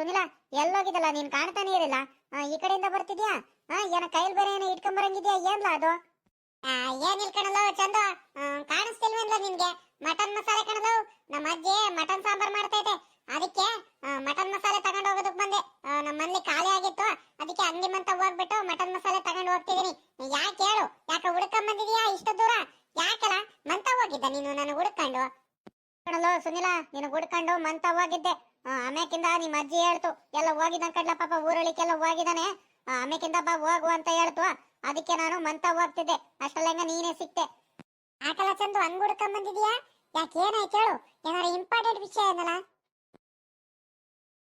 ಸುನಿಲ ಎಲ್ಲೋಗಿದಲ್ಲ ನೀನ್ ಕಾಣ್ತಾನೆ ಇರಲಿಲ್ಲ. ಈ ಕಡೆಯಿಂದ ಬರ್ತಿದ್ಯಾ? ಏನ ಕೈಲ್ ಬೇರೆ ಏನೋ ಇಟ್ಕೊಂಬರಂಗಿದ್ಯಾ ಏನ್ಲ ಅದು? ಆ, ಇಲ್ಕಣಲ್ಲ ಕಣಲೋ ಚಂದ. ಕಾಣಿಸ್ತಿಲ್ವೇನ್ಲ ನಿನ್ಗೆ? ಮಟನ್ ಮಸಾಲೆ ಕಣಲ್ಲ ನಮ್ಮ ಅಜ್ಜಿ ಮಟನ್ ಸಾಂಬಾರ್ ಮಾಡ್ತೈತೆ. ಅದಕ್ಕೆ ಮಟನ್ ಮಸಾಲೆ ತಗೊಂಡು ಹೋಗೋದಕ್ ಬಂದೆ. ನಮ್ಮ ಮನೇಲಿ ಖಾಲಿ ಆಗಿತ್ತು. ಅದಕ್ಕೆ ಅಂಗಡಿ ಮಂತ ಹೋಗ್ಬಿಟ್ಟು ಮಟನ್ ಮಸಾಲೆ ತಗೊಂಡು ಹೋಗ್ತಿದೀನಿ. ಯಾಕೆ ಹೇಳು ಯಾಕೆ ಹುಡ್ಕೊಂಡ್ ಬಂದಿದ್ಯಾ ಇಷ್ಟು ದೂರ? ಯಾಕಲ್ಲ ಮಂತ ಹೋಗಿದ್ದ ನೀನು ನನಗೆ ಹುಡ್ಕೊಂಡು? ಸುನಿಲ ನಿನಗೆ ಹುಡ್ಕೊಂಡು ಮಂತ ಹೋಗಿದ್ದೆ. ಆ, ಆಮ್ಯಾಕಿಂದ ನಿಮ್ಮ ಅಜ್ಜಿ ಹೇಳ್ತು ಎಲ್ಲ ಹೋಗಿದ್ದಾನೆ ಕಡ್ಲ ಪಾಪ ಊರಳಿಕೆಲ್ಲ ಹೋಗಿದ್ದಾನೆ. ಆಮೇಕಿಂದ ಬಾ ಹೋಗು ಅಂತ ಹೇಳ್ತು. ಅದಕ್ಕೆ ನಾನು ಮಂತ ಹೋಗ್ತಿದ್ದೆ. ಅಷ್ಟಲ್ಲಂಗ ನೀನೇ ಸಿಕ್ತೆ. ಆಕಲ ಚಂದು ಹಂಗ್ ಬಂದಿದ್ಯಾ? ಯಾಕೆ ಏನಾಯ್ತು ಹೇಳು ಏನಾರ ಇಂಪಾರ್ಟೆಂಟ್ ವಿಷಯ ಏನಲ್ಲ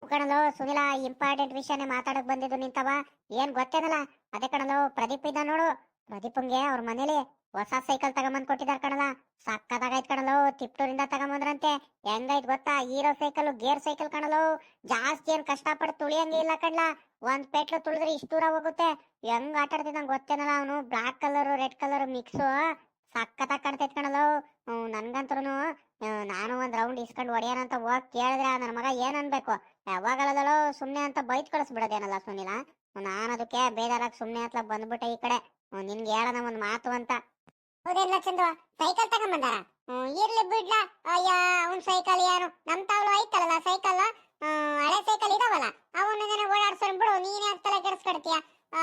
ಕಣಲೋ ಸುನಿಲ ಇಂಪಾರ್ಟೆಂಟ್ ವಿಷಯನೇ ಮಾತಾಡಕ್ ಬಂದಿದ್ದು ನಿಂತವ. ಏನ್ ಗೊತ್ತೇನಲ್ಲ? ಅದೇ ಕಣಲೋ ಪ್ರದೀಪ್ ಇದ್ದ ನೋಡು. ಪ್ರದೀಪಂಗೆ ಅವ್ರ ಮನೇಲಿ ಹೊಸ ಸೈಕಲ್ ತಗೊಂಬಂದ್ ಕೊಟ್ಟಿದಾರ ಕಣಲ ಸಕ್ಕದಾಗೈತ್ ಕಣಲೋ ತಿಪ್ಟೂರಿಂದ ತಗೊಂಬಂದ್ರಂತೆ. ಹೆಂಗೈತ್ ಗೊತ್ತಾ? ಹೀರೋ ಸೈಕಲ್ ಗೇರ್ ಸೈಕಲ್ ಕಣಲೋ ಜಾಸ್ತಿ ಏನ್ ಕಷ್ಟ ಪಟ್ಟು ತುಳಿಯಂಗೆ ಇಲ್ಲ ಕಣ್ಲ. ಒಂದ್ ಪೆಟ್ಲು ತುಳಿದ್ರೆ ಇಷ್ಟ ದೂರ ಹೋಗುತ್ತೆ. ಹೆಂಗ್ ಆಟ ಆಡ್ತಿದ್ದಂಗ್ ಗೊತ್ತೇನಲ್ಲ ಅವನು. Black colour, red colour mix. ಸಕ್ಕತ್ತಾಗ್ ಕಾಣ್ತೈತ್ ಕಣಲೋ ನನ್ಗಂತ್ರು ನಾನು ಒಂದ್ ರೌಂಡ್ ಇಸ್ಕೊಂಡ್ ಹೊಡಿಯೋಣ ಅಂತ ಹೋಗ್ ಕೇಳಿದ್ರೆ ನನ್ನ ಮಗ ಏನ್ ಅನ್ಬೇಕು? ಯಾವಾಗಲದಳು ಸುಮ್ನೆ ಅಂತ ಬೈತ್ ಕಳಿಸ್ಬಿಡೋದೇನಲ್ಲ ಸುನಿಲ? ನಾನು ಅದಕ್ಕೆ ಬೇಜಾರಾಗಿ ಸುಮ್ನೆ ಹತ್ಲ ಬಂದ್ಬಿಟ್ಟೆ ಈ ಕಡೆ. ನಿನ್ಗೆ ಹೇಳೋಣ ಒಂದ್ ಮಾತು ಅಂತ. ಹೌದೇನ ಚಂದ್ರ ಸೈಕಲ್ ತಗೊಂಬಂದಾರ? ಇರ್ಲಿ ಬಿಡ್ಲ. ಅಯ್ಯ ಅವ್ನ್ ಸೈಕಲ್ ಯಾರು ನಮ್ ತಾವ್ಲು ಐತಲ್ಲ ಸೈಕಲ್ ಹಳೆ ಸೈಕಲ್ ಇದಾವಲ್ಲ ಅವನ್ನ ಓಡಾಡ್ಸೋನ್ ಬಿಡು ನೀನ್ ಯಾಕೆ ತಲೆ ಕೆಡಿಸ್ಕೊಡ್ತೀಯ? ಆ,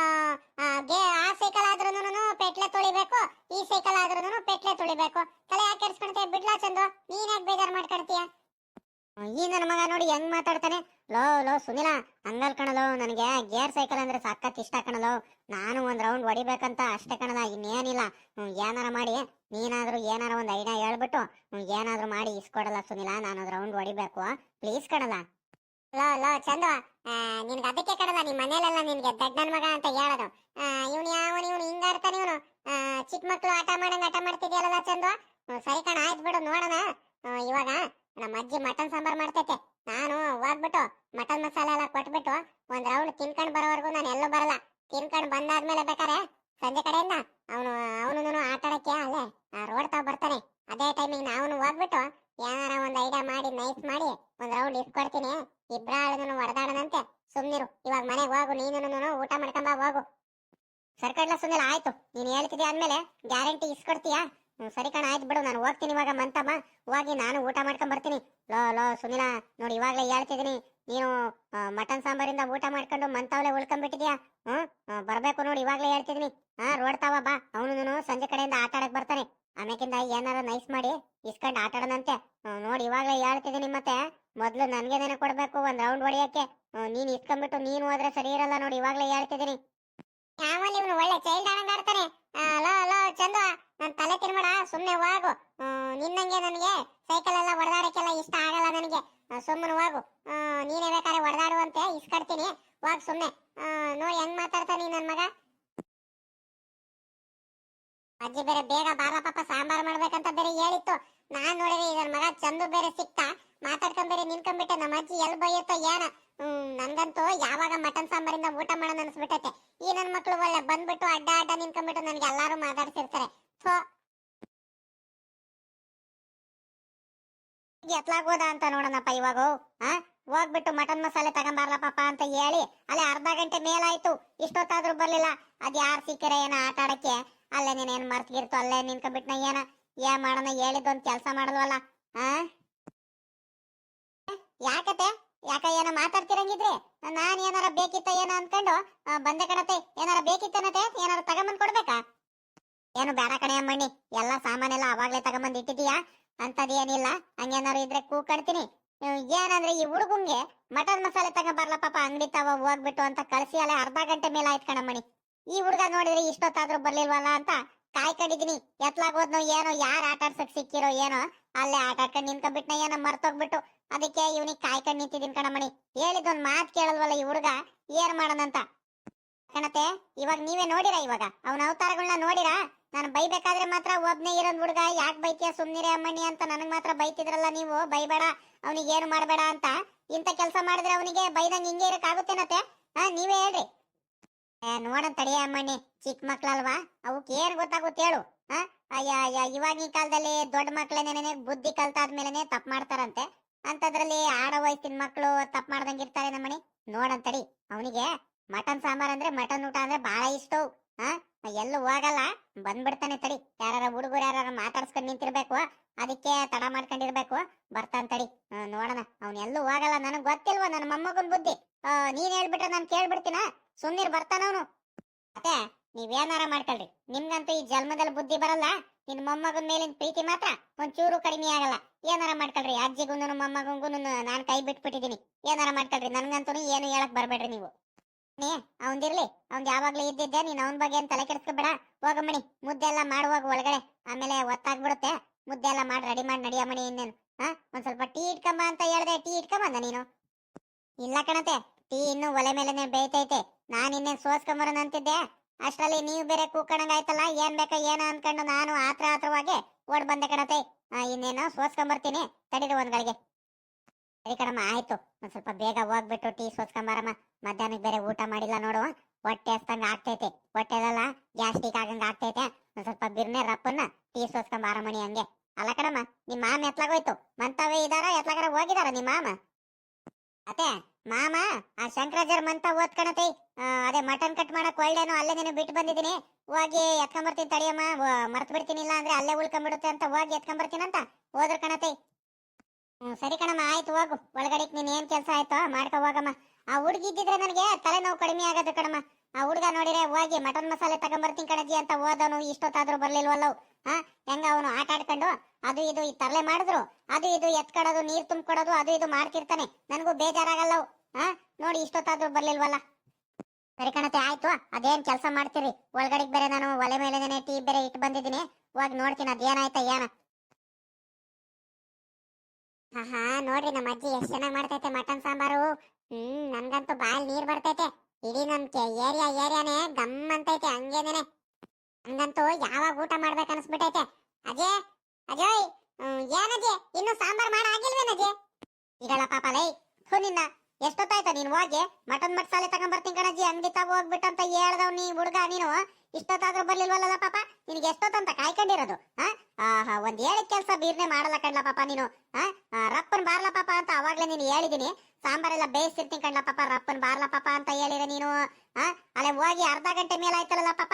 ಸೈಕಲ್ ಆದ್ರೂನು ಪೆಟ್ಲೆ ತುಳಿಬೇಕು ಈ ಸೈಕಲ್ ಆದ್ರೂನು ಪೆಟ್ಲೆ ತುಳಿಬೇಕು. ತಲೆ ಯಾಕೆ ಕೆಡಿಸ್ಕೊಡ್ತೀಯ? ಬಿಡ್ಲಾ ಚಂದು ನೀನ್ ಯಾಕೆ ಬೇಜಾರ್ ಮಾಡ್ಕೊಡ್ತೀಯ? ಈ ನನ್ನ ಮಗ ನೋಡಿ ಹೆಂಗ್ ಮಾತಾಡ್ತಾನೆ? ಲೋ ಲೋ, ಸುನಿಲ, ಹಂಗಲ್ ಕಣಲೋ, ನನಗೆ ಗೇರ್ ಸೈಕಲ್ ಅಂದ್ರೆ ಸಖತ್ ಇಷ್ಟ ಕಣಲೋ. ನಾನು ಒಂದ್ ರೌಂಡ್ ಹೊಡಿಬೇಕಂತ ಅಷ್ಟೇ ಕಣದ ಇನ್ನೇನಿಲ್ಲ. ಏನಾರ ಮಾಡಿ, ನೀನಾದ್ರೂ ಏನಾರ ಒಂದ್ ಐಡಿಯಾ ಹೇಳ್ಬಿಟ್ಟು ಏನಾದ್ರೂ ಮಾಡಿ ಇಸ್ಕೊಡಲ್ಲ ಸುನಿಲ ನಾನು ಒಂದ್ ರೌಂಡ್ ಹೊಡಿಬೇಕು. ಪ್ಲೀಸ್ ಕಣಲ. ಲೋ ಲೋ, ಚಂದ ನಿನ್ಗೆ ಅದಕ್ಕೆ ಕಣಲ್ಲ ನಿಮ್ ಮನೇಲೆಲ್ಲ ನಿನ್ಗೆ ದಡ್ಡ ನನ್ ಮಗ ಅಂತ ಹೇಳೋದು. ಇವನು ಯಾವನು, ಇವನು ಹಿಂಗಾಡ್ತಾನೆ ಇವನು. ಚಿಕ್ಕ ಮಕ್ಳು ಆಟ ಮಾಡಂಗ್ ಆಟ ಮಾಡ್ತಿದ್ಯಲ್ಲ ಚಂದ? ಸರಿ ಕಣ, ಆಯ್ತು ಬಿಡು, ನೋಡೋಣ. ಇವಾಗ ನಮ್ಮ ಅಜ್ಜಿ ಮಟನ್ ಸಾಂಬಾರ್ ಮಾಡ್ತೈತೆ. ನಾನು ಹೋಗ್ಬಿಟ್ಟು ಮಟನ್ ಮಸಾಲೆ ಎಲ್ಲ ಕೊಟ್ಬಿಟ್ಟು ಒಂದ್ ರೌಂಡ್ ತಿನ್ಕೊಂಡ್ ಬರೋವರೆಗೂ ನಾನು ಎಲ್ಲೂ ಬರಲ್ಲ. ತಿನ್ಕೊಂಡ್ ಬಂದಾದ್ಮೇಲೆ ಬೇಕಾರೆ ಸಂಜೆ ಕಡೆಯಿಂದ ಅವನು ಅವನು ಆಟ ಆಡಕ್ಕೆ ಅಲ್ಲೇ ರೋಡ್ ತಾವ್ ಬರ್ತಾನೆ. ಅದೇ ಟೈಮಿಗೆ ನಾವು ಹೋಗ್ಬಿಟ್ಟು ಏನಾರ ಒಂದ್ ಐಡಿಯಾ ಮಾಡಿ ನೈಸ್ ಮಾಡಿ ಒಂದ್ ರೌಂಡ್ ಇಸ್ಕೊಡ್ತೀನಿ ಇಬ್ರಾಳನು ಹೊಡೆದಾಡದಂತೆ ಸುಮ್ನಿರು ಇವಾಗ ಮನೆಗೆ ಹೋಗು ನೀನು ಊಟ ಮಾಡ್ಕೊಂಬ ಹೋಗು. ಸರ್ಕಡ್ಲ ಸುಮ್ನಿಲ್ಲ ಆಯ್ತು. ನೀನ್ ಹೇಳ್ತಿದ್ಯಾ ಅಂದ್ಮೇಲೆ ಗ್ಯಾರಂಟಿ ಇಸ್ಕೊಡ್ತೀಯಾ? ಸರಿ ಕಣ ಆಯ್ತು ಬಿಡು ನಾನು ಹೋಗ್ತೀನಿ ಇವಾಗ ಮಂತಮ್ಮ ಹೋಗಿ ನಾನು ಊಟ ಮಾಡ್ಕೊಂಡ್ ಬರ್ತೀನಿ. ಲೋ ಲೋ ಸುನಿಲ ನೋಡಿ ಇವಾಗಲೇ ಹೇಳ್ತಿದ್ದೀನಿ. ನೀನು ಮಟನ್ ಸಾಂಬಾರಿಂದ ಊಟ ಮಾಡ್ಕೊಂಡು ಮಂತವ್ಲೆ ಉಳ್ಕೊಂಡ್ಬಿಟ್ಟಿದ್ಯಾ ಹ್ಮ್ ಬರಬೇಕು ನೋಡಿ ಇವಾಗಲೇ ಹೇಳ್ತಿದ್ದೀನಿ. ಹಾ ರೋಡ್ ತಾವ ಬಾ. ಅವನು ಸಂಜೆ ಕಡೆಯಿಂದ ಆಟ ಆಡಕ್ ಬರ್ತಾನೆ. ಆಮೇಕಿಂದ ಏನಾರ ನೈಸ್ ಮಾಡಿ ಇಸ್ಕೊಂಡು ಆಟ ಆಡೋಣಂತೆ. ಹ್ಮ್, ನೋಡಿ ಇವಾಗಲೇ ಹೇಳ್ತಿದ್ದೀನಿ ಮತ್ತೆ. ಮೊದ್ಲು ನನ್ಗೆದೇನೆ ಕೊಡಬೇಕು ಒಂದ್ ರೌಂಡ್ ಹೊಡಿಯಕ್ಕೆ. ನೀನು ಇಸ್ಕೊಂಡ್ಬಿಟ್ಟು ನೀನು ಹೋದ್ರೆ ಸರಿ ಇರಲ್ಲ ನೋಡಿ ಇವಾಗ್ಲೇ ಹೇಳ್ತಿದೀನಿ ಯಾವಲ್ಲಿ ಇವನು ಒಳ್ಳೆ ಚೈಲ್ಡ್ ಆಡಂಗ್ ಆಡ್ತಾನೆ ಲೋ ಲೋ ಚಂದು, ನನ್ ತಲೆ ತಿನ್ಬೇಡ ಸುಮ್ನೆ ಹೋಗು. ನಿನ್ನಂಗೆ ನನಗೆ ಸೈಕಲ್ ಎಲ್ಲ ಹೊಡೆದಾಡಕ್ಕೆಲ್ಲ ಇಷ್ಟ ಆಗಲ್ಲ ನನಗೆ. ಸುಮ್ಮನೆ ಹೋಗು. ನೀನೇ ಬೇಕಾದ್ರೆ ಹೊಡೆದಾಡುವಂತೆ, ಇಸ್ಕಡ್ತೀನಿ. ಹೋಗ್ ಸುಮ್ಮನೆ ನೋಡಿ ಹೆಂಗ್ ಮಾತಾಡ್ತಾನೆ ನನ್ ಮಗ. ಅಜ್ಜಿ, ಬೇರೆ ಬೇಗ ಬಾಬಾ ಪಾಪ ಸಾಂಬಾರ್ ಮಾಡ್ಬೇಕಂತ ಬೇರೆ ಹೇಳಿತ್ತು. ನಾನ್ ನೋಡಿದ್ರೆ ಇದರ ಮಗ ಚಂದು ಬೇರೆ ಸಿಕ್ತ, ಮಾತಾಡ್ಕೊಂಡ್ ಬೇರೆ ನಮ್ಮ ಅಜ್ಜಿ ಎಲ್ ಬೈಯತ್ತೋ ಏನ. ಹ್ಮ್ ನನ್ಗಂತೂ ಯಾವಾಗ ಮಟನ್ ಸಾಂಬಾರಿಂದ ಊಟ ಮಾಡೋಣ ಅನ್ಸ್ಬಿಟ್ಟೈತೆ. ಈ ನನ್ ಮಕ್ಳು ಒಳ್ಳೆ ಬಂದ್ಬಿಟ್ಟು ಅಡ್ಡ ಅಡ್ಡ ನಿನ್ಕೊಂಡ್ಬಿಟ್ಟು ನನ್ಗೆ ಎಲ್ಲಾರು ಮಾತಾಡ್ತಿರ್ತಾರೆ ಥೋ. ಎತ್ಲಾಗೋದ ಅಂತ ನೋಡೋಣಪ್ಪ ಇವಾಗ ಹೋಗ್ಬಿಟ್ಟು ಮಟನ್ ಮಸಾಲೆ ತಗೊಂಬಾರ್ಲ ಪಾಪ ಅಂತ ಹೇಳಿ, ಅಲ್ಲೇ ಅರ್ಧ ಗಂಟೆ ಮೇಲಾಯ್ತು, ಇಷ್ಟೊತ್ತಾದ್ರೂ ಬರ್ಲಿಲ್ಲ. ಅದ್ ಯಾರ್ ಸಿಕ್ಕರೆ ಏನ ಆಟ ಆಡಕ್ಕೆ? ಅಲ್ಲೇ ನೀನ್ ಏನ್ ಮರ್ತಿಗಿರ್ತು, ಅಲ್ಲೇ ನಿನ್ಕೊಂಡ್ಬಿಟ್ನ ಏನ. ಏನ್ ಮಾಡೋಣ ಹೇಳಿದ್ದೊಂದು ಕೆಲಸ ಮಾಡಲ್ವಲ್ಲ? ಆ? ಯಾಕತೆ ಯಾಕ ಏನ ಮಾತಾಡ್ತಿರಂಗಿದ್ರಿ? ನಾನ್ ಏನಾರ ಬೇಕಿತ್ತ ಏನ ಅನ್ಕೊಂಡು ಬಂದೆ ಕಣತೆ ಏನಾರ ಬೇಕಿತ್ತನತೆ ಏನಾರ ತಗೊಂಬಂದ್ ಕೊಡ್ಬೇಕಾ? ಏನು ಬೇಡ ಕಣೆ ಅಮ್ಮಣ್ಣಿ. ಎಲ್ಲ ಸಾಮಾನೆಲ್ಲ ಅವಾಗ್ಲೇ ತಗೊಂಬಂದ್ ಇಟ್ಟಿದೀಯಾ ಅಂತದೇನಿಲ್ಲ ಹಂಗೇನಾರು ಇದ್ರೆ ಕೂಕಡ್ತೀನಿ ಕಡ್ತೀನಿ ಏನಂದ್ರೆ ಈ ಹುಡುಗಂಗೆ ಮಟನ್ ಮಸಾಲೆ ತಗೊಂಬರ್ಲ ಪಾಪ, ಅಂಗಡಿ ತಾವ ಹೋಗ್ಬಿಟ್ಟು ಅಂತ ಕಳ್ಸಿ, ಅಲ್ಲೇ ಅರ್ಧ ಗಂಟೆ ಮೇಲೆ ಆಯ್ತು ಕಣಮ್ಮಣಿ ಈ ಹುಡುಗ ನೋಡಿದ್ರೆ ಇಷ್ಟೊತ್ತಾದ್ರೂ ಬರ್ಲಿಲ್ವಲ್ಲ ಅಂತ ಕಾಯ್ಕೊಂಡಿದೀನಿ ಎತ್ಲಾಗೋದ್ನೋ ಏನೋ, ಯಾರು ಆಟ ಆಡ್ಸಕ್ ಸಿಕ್ಕಿರೋ ಏನೋ, ಅಲ್ಲೇ ಆಟ ಆಡ್ಕೊಂಡು ನಿಂತ್ಕೊಂಡ್ಬಿಟ್ನ ಏನೋ ಮರ್ತೋಗ್ಬಿಟ್ಟು. ಅದಕ್ಕೆ ಇವನಿಗೆ ಕಾಯ್ಕೊಂಡು ನಿಂತಿದ್ದೀನಿ ಕಣಮಣಿ ಹೇಳಿದೊಂದ್ ಮಾತು ಕೇಳಲ್ವಲ್ಲ ಈ ಹುಡುಗ? ಏನ್ ಮಾಡೋಣಂತ? ಕಣತೆ, ಇವಾಗ ನೀವೇ ನೋಡಿರಾ ಇವಾಗ? ಅವನ ಅವತಾರಗಳನ್ನ ನೋಡಿರಾ? ನಾನು ಬೈಬೇಕಾದ್ರೆ ಮಾತ್ರ ಒಬ್ನೇ ಇರೋದ್ ಹುಡುಗ ಯಾಕೆ ಬೈತೀಯ ಸುಮ್ನಿರೇ ಅಮ್ಮಣ್ಣಿ ಅಂತ ನನಗ್ ಮಾತ್ರ ಬೈತಿದ್ರಲ್ಲ ನೀವು? ಬೈಬೇಡ, ಅವನಿಗೆ ಏನು ಮಾಡಬೇಡ ಅಂತ. ಇಂಥ ಕೆಲಸ ಮಾಡಿದ್ರೆ ಅವನಿಗೆ ಬೈದಂಗೆ ಹಿಂಗೆ ಇರಕ್ ಆಗುತ್ತೇನತೆ ಹಾ, ನೀವೇ ಹೇಳ್ರಿ. ಏ ನೋಡನ್ ತಡಿಯ ಅಮ್ಮಣ್ಣಿ ಚಿಕ್ಕ ಮಕ್ಳಲ್ವಾ? ಅವಕ್ಕೆ ಏನ್ ಗೊತ್ತಾಗುತ್ತೆ ಹೇಳು ಅಯ್ಯ ಇವಾಗಿನ ಕಾಲದಲ್ಲಿ ದೊಡ್ಡ ಮಕ್ಳೇನೇನೆ ಬುದ್ಧಿ ಕಲ್ತಾದ್ಮೇಲೆ ತಪ್ಪು ಮಾಡ್ತಾರಂತೆ. ಅಂತದ್ರಲ್ಲಿ ಆಡ ವಯಸ್ಸಿನ ಮಕ್ಕಳು ತಪ್ಪು ಮಾಡ್ದಂಗೆ ಇರ್ತಾರೆ ನಮ್ಮನೆ ನೋಡಂತಡಿ ಅವನಿಗೆ ಮಟನ್ ಸಾಂಬಾರ್ ಅಂದ್ರೆ ಮಟನ್ ಊಟ ಅಂದ್ರೆ ಬಹಳ ಇಷ್ಟವು ಹಾ? ಎಲ್ಲೂ ಹೋಗಲ್ಲ, ಬಂದ್ಬಿಡ್ತಾನೆ ತಡಿ. ಯಾರ ಹುಡುಗರು ಯಾರು ಮಾತಾಡ್ಸ್ಕೊಂಡ್ ನಿಂತಿರ್ಬೇಕು, ಅದಕ್ಕೆ ತಡ ಮಾಡ್ಕೊಂಡಿರ್ಬೇಕು, ಬರ್ತಾನೆ ತಡಿ. ನೋಡೋಣ, ಅವ್ನ ಎಲ್ಲೂ ಹೋಗಲ್ಲ, ನನಗ್ ಗೊತ್ತಿಲ್ವಾ ನನ್ನ ಮೊಮ್ಮಗನ್ ಬುದ್ಧಿ? ನೀನ್ ಹೇಳ್ಬಿಟ್ರೆ ನಾನು ಕೇಳ್ಬಿಡ್ತೀನ? ಸುಮ್ನಿರ್ ಬರ್ತಾನವನು ಮತ್ತೆ ನೀವೇನಾರ ಮಾಡ್ಕೊಳ್ರಿ. ನಿಮ್ಗಂತೂ ಈ ಜನ್ಮದಲ್ಲಿ ಬುದ್ಧಿ ಬರಲ್ಲ. ನಿನ್ ಮೊಮ್ಮಗನ್ ಮೇಲಿನ ಪ್ರೀತಿ ಮಾತ್ರ ಒಂಚೂರು ಕಡಿಮೆ ಆಗಲ್ಲ. ಏನಾರ ಮಾಡ್ಕೊಳ್ರಿ. ಅಜ್ಜಿಗುಂದನು ಮೊಮ್ಮಗಂಗೂ ನಾನ್ ಕೈ ಬಿಟ್ಬಿಟ್ಟಿದೀನಿ. ಏನಾರ ಮಾಡ್ಕೊಳ್ರಿ. ನನ್ಗಂತೂ ಏನು ಹೇಳಕ್ ಬರ್ಬೇಡ್ರಿ ನೀವು. ನೀ ಅವಂದಿರ್ಲಿ ಅವ್ನ್ ಯಾವಾಗ್ಲೂ ಇದ್ದಿದ್ದೆ. ನೀನ್ ಅವನ್ ಬಗ್ಗೆ ಏನ್ ತಲೆ ಕೆಡ್ಸ್ಕೊಬೇಡ. ಹೋಗಮ್ಮಣಿ ಮುದ್ದೆ ಎಲ್ಲ ಮಾಡುವಾಗ ಒಳಗಡೆ. ಆಮೇಲೆ ಒತ್ತಾಗ್ಬಿಡುತ್ತೆ. ಮುದ್ದೆ ಎಲ್ಲ ಮಾಡಿ, ರೆಡಿ ಮಾಡಿ ನಡಿಯಮ್ಮಣಿ ಇನ್ನೇನು. ಹಾ, ಒಂದ್ ಸ್ವಲ್ಪ ಟೀ ಇಟ್ಕೊಂಬ ಅಂತ ಹೇಳ್ದೆ. ಟೀ ಇಟ್ಕೊಂಬಂದ ನೀನು? ಇಲ್ಲ ಕಣತೆ. ಟೀ ಇನ್ನು ಒಲೆ ಮೇಲೆನೆ ಬೇಯ್ತೈತೆ. ನಾನ್ ಇನ್ನೇನ್ ಸೋಸ್ಕೊಂಬರೋಣ ಅಂತಿದ್ದೆ. ಅಷ್ಟರಲ್ಲಿ ನೀವು ಬೇರೆ ಕೂಕಣಂಗ್ ಆಯ್ತಲ್ಲ ಏನ್ ಬೇಕಾ ಏನ ಅನ್ಕೊಂಡು ನಾನು ಆತ್ರ ಆತ್ರವಾಗಿ ಓಡ್ ಬಂದೆ ಕಣತೆ. ಇನ್ನೇನು ಸೋಸ್ಕೊಂಬರ್ತೀನಿ. ತಡೀರಿ ಒಂದ್ ಗಳಿಗೆ ಸರಿ ಕಣಮ್ಮ, ಆಯ್ತು. ಒಂದ್ ಸ್ವಲ್ಪ ಬೇಗ ಹೋಗ್ಬಿಟ್ಟು ಟೀ ಸೋಸ್ಕೊಂಬರಮ್ಮ. ಮಧ್ಯಾಹ್ನಕ್ಕೆ ಬೇರೆ ಊಟ ಮಾಡಿಲ್ಲ ನೋಡು. ಹೊಟ್ಟೆ ಹಸ್ತಂಗ ಆಗ್ತೈತೆ. ಹೊಟ್ಟೆದಲ್ಲ ಗ್ಯಾಸ್ಟ್ರಿಕ್ ಆಗಂಗ ಆಗ್ತೈತೆ. ಒಂದ್ ಸ್ವಲ್ಪ ಬಿರ್ನೆ ರಪ್ಪನ್ನ ಟೀ ಸೋಸ್ಕೊಂಬಾರ ಮಣಿ ಹಂಗೆ. ಅಲ್ಲ ಕಣಮ್ಮ ನಿಮ್ಮ ಮಾಮ ಎತ್ಲಾಗೋಯ್ತು. ಮಂತವೇ ಇದಾರ, ಎತ್ಲಾಗಾರ ಹೋಗಿದಾರ ನಿಮ್ಮ ಮಾಮ? ಅತ್ತೆ? ಮಾಮ, ಆ ಶಂಕರಾಜರ್ ಮಂತ ಓದ್ಕಣತೆ ಅದೇ ಮಟನ್ ಕಟ್ ಮಾಡಕ್ ಒಳ್ಳೇನು ಅಲ್ಲೇ ನೀನು ಬಿಟ್ಟು ಬಂದಿದ್ದೀನಿ. ಹೋಗಿ ಎತ್ಕೊಂಬರ್ತೀನಿ ತಡಿಯಮ್ಮ. ಮರ್ತ್ ಬಿಡ್ತೀನಿ ಇಲ್ಲ ಅಂದ್ರೆ ಅಲ್ಲೇ ಉಳ್ಕೊಂಬಿಡುತ್ತೆ ಅಂತ ಹೋಗಿ ಎತ್ಕೊಂಬರ್ತೀನಂತ ಹೋದ್ರ ಕಣತೆ. ಸರಿ ಕಣಮ್ಮ, ಆಯ್ತು ಹೋಗು. ಒಳಗಡೆ ನೀನ್ ಏನ್ ಕೆಲ್ಸ ಆಯ್ತೋ ಮಾಡ್ಕೊ ಹೋಗಮ್ಮ. ಆ ಹುಡುಗಿ ಇದ್ದಿದ್ರೆ ನನಗೆ ತಲೆನೋವು ಕಡಿಮೆ ಆಗೋದು ಕಣಮ್ಮ. ಆ ಹುಡುಗ ನೋಡಿದ್ರೆ ಹೋಗಿ ಮಟನ್ ಮಸಾಲೆ ತಗೊಂಬರ್ತೀನಿ ಕಣಜಿ ಅಂತ ಹೋದವನು ಇಷ್ಟೊತ್ತಾದ್ರೂ ಬರ್ಲಿಲ್ವಲ್ಲವ್ ಹಾ, ಹೆಂಗ ಅವನು ಆಟ ಆಡ್ಕೊಂಡು? ಅದು ಇದು ಈ ತರಲೆ ಮಾಡಿದ್ರು. ಅದು ಇದು ಎತ್ಕೊಡೋದು, ನೀರ್ ತುಂಬ್ಕೊಡೋದು, ಅದು ಇದು ಮಾಡ್ತಿರ್ತಾನೆ. ನನಗೂ ಬೇಜಾರಾಗಲ್ಲವು ಹಾ? ನೋಡಿ, ಇಷ್ಟೊತ್ತಾದ್ರೂ ಬರ್ಲಿಲ್ವಲ್ಲ? ಸರಿ ಕಣತೆ, ಆಯ್ತು. ಅದೇನ್ ಕೆಲಸ ಮಾಡ್ತೀರಿ? ಒಳಗಡೆ ಬೇರೆ ನಾನು ಒಲೆ ಮೇಲೆ ಟೀ ಬೇರೆ ಇಟ್ಟು ಬಂದಿದ್ದೀನಿ. ಹೋಗಿ ನೋಡ್ತೀನಿ, ಅದೇನಾಯ್ತ, ಏನ? ಹಾ ನೋಡ್ರಿ, ನಮ್ಮ ಅಜ್ಜಿ ಎಷ್ಟ್ ಚೆನ್ನಾಗಿ ಮಾಡ್ತೈತೆ ಮಟನ್ ಸಾಂಬಾರು. ಹ್ಮ್, ನನ್ಗಂತೂ ಬಾಲ್ ನೀರ್ ಬರ್ತೈತೆ. ಇಡೀ ನಮ್ ಏರಿಯಾ ಏರಿಯಾನೇ ಗಮ್ ಅಂತೈತೆ, ಹಂಗೇನೇನೆ. ಹಂಗಂತೂ ಯಾವಾಗ ಊಟ ಮಾಡ್ಬೇಕು ಅನ್ಸ್ಬಿಟ್ಟೈತೆ ಅಜಯ್ ಅಜಯ್? ಏನಜೆ ಇನ್ನು ಸಾಂಬಾರ್ ಮಾಡ ಆಗಿಲ್ವೇನಜ್ಜಿ ಇಡಲ್ಲ ಪಾಪ, ಲೈ ನಿನ್ನ ಎಷ್ಟೊತ್ತಾಯ್ತ ನೀನ್ ಹೋಗಿ? ಮಟನ್ ಮಸಾಲೆ ತಗೊಂಬರ್ತೀನಿ ಕಣಜ್ಜಿ, ಅಂಗಡಿ ಹೋಗ್ಬಿಟ್ಟು ಹೋಗ್ಬಿಟ್ಟಂತ ಹೇಳ್ದವ್ ನೀ ಹುಡುಗ ನೀನು. ಇಷ್ಟೊತ್ತಾದ್ರೂ ಬರ್ಲಿಲ್ವಲ್ಲ ಪಾಪ? ನಿನಗೆ ಎಷ್ಟೊತ್ತಂತ ಕಾಯ್ಕೊಂಡಿರೋದು ಆಹಾ, ಒಂದ್ ಹೇಳಿದ ಕೆಲ್ಸ ಬೀರ್ನೆ ಮಾಡಲ್ಲ ಕಣ್ಲ ಪಾಪ ನೀನು ರಪ್ಪನ್ ಬಾರ್ಲ ಪಾಪ ಅಂತ ಅವಾಗ್ಲೇ ನೀನು ಹೇಳಿದೀನಿ. ಸಾಂಬಾರೆಲ್ಲ ಬೇಯಿಸಿರ್ತೀನಿ ಕಣ್ಲ ಪಾಪ, ರಪ್ಪನ್ ಬಾರ್ಲ ಪಾಪ ಅಂತ ಹೇಳಿರ ನೀನು ಅಲ್ಲೇ ಹೋಗಿ ಅರ್ಧ ಗಂಟೆ ಮೇಲೆ ಆಯ್ತಲ್ಲ ಪಾಪ